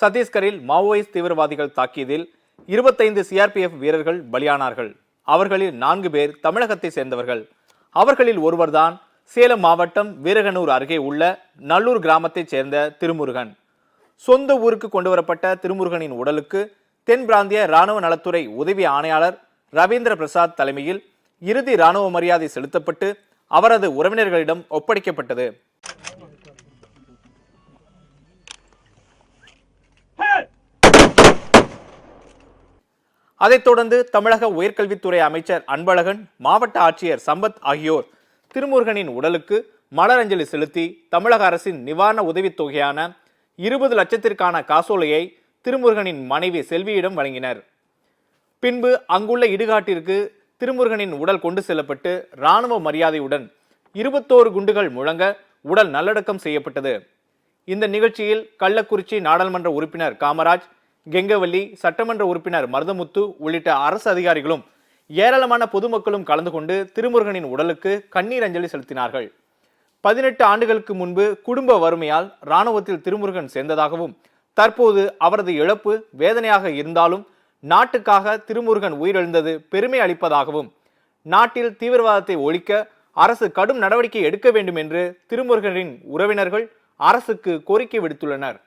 சத்தீஸ்கரில் மாவோயிஸ்ட் தீவிரவாதிகள் தாக்கியதில் இருபத்தைந்து சிஆர்பிஎஃப் வீரர்கள் பலியானார்கள். அவர்களில் நான்கு பேர் தமிழகத்தை சேர்ந்தவர்கள். அவர்களில் ஒருவர்தான் சேலம் மாவட்டம் வீரகனூர் அருகே உள்ள நல்லூர் கிராமத்தைச் சேர்ந்த திருமுருகன். சொந்த ஊருக்கு கொண்டுவரப்பட்ட திருமுருகனின் உடலுக்கு தென் பிராந்திய இராணுவ நலத்துறை உதவி ஆணையாளர் ரவீந்திர பிரசாத் தலைமையில் இறுதி ராணுவ மரியாதை செலுத்தப்பட்டு அவரது உறவினர்களிடம் ஒப்படைக்கப்பட்டது. அதைத் தொடர்ந்து தமிழக உயர்கல்வித்துறை அமைச்சர் அன்பழகன் மாவட்ட ஆட்சியர் சம்பத் ஆகியோர் திருமுருகனின் உடலுக்கு மலரஞ்சலி செலுத்தி தமிழக அரசின் நிவாரண உதவித் தொகையான இருபது லட்சத்திற்கான காசோலையை திருமுருகனின் மனைவி செல்வியிடம் வழங்கினர். பின்பு அங்குள்ள இடுகாட்டிற்கு திருமுருகனின் உடல் கொண்டு செல்லப்பட்டு இராணுவ மரியாதையுடன் இருபத்தோரு குண்டுகள் முழங்க உடல் நல்லடக்கம் செய்யப்பட்டது. இந்த நிகழ்ச்சியில் கள்ளக்குறிச்சி நாடாளுமன்ற உறுப்பினர் காமராஜ் கெங்கவல்லி சட்டமன்ற உறுப்பினர் மருதமுத்து உள்ளிட்ட அரசு அதிகாரிகளும் ஏராளமான பொதுமக்களும் கலந்து கொண்டு திருமுருகனின் உடலுக்கு கண்ணீர் அஞ்சலி செலுத்தினார்கள். பதினெட்டு ஆண்டுகளுக்கு முன்பு குடும்ப வறுமையால் இராணுவத்தில் திருமுருகன் சேர்ந்ததாகவும் தற்போது அவரது இழப்பு வேதனையாக இருந்தாலும் நாட்டுக்காக திருமுருகன் உயிரிழந்தது பெருமை அளிப்பதாகவும் நாட்டில் தீவிரவாதத்தை ஒழிக்க அரசு கடும் நடவடிக்கை எடுக்க வேண்டும் என்று திருமுருகனின் உறவினர்கள் அரசுக்கு கோரிக்கை விடுத்துள்ளனர்.